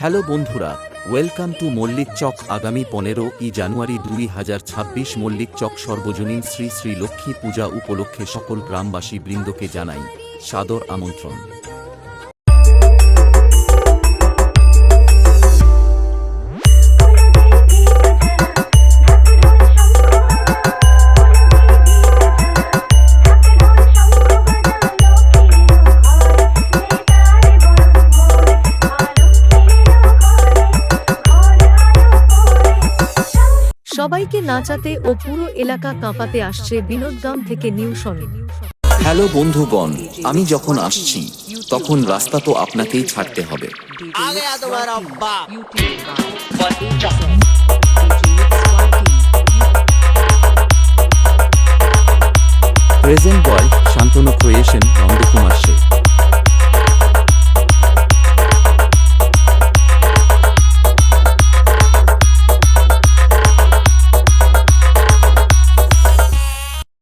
Hello বন্ধুরা, welcome to Mallick চক আগামী পনেরো ই জানুয়ারি দুই হাজার ছাব্বিশ মল্লিক চক সর্বজনীন শ্রী শ্রী লক্ষ্মী পূজা উপলক্ষে সকল গ্রামবাসী বৃন্দকে জানাই সাদর আমন্ত্রণ। সবাইকে নাচাতে ও পুরো এলাকা কাঁপাতে আসছে বিনোদগাম থেকে নিউ সনি হ্যালো বন্ধুগণ আমি যখন আসছি তখন রাস্তা তো আপনাকেই ছাড়তে হবে। Present by Shantanu creation Nandakumar Sheikh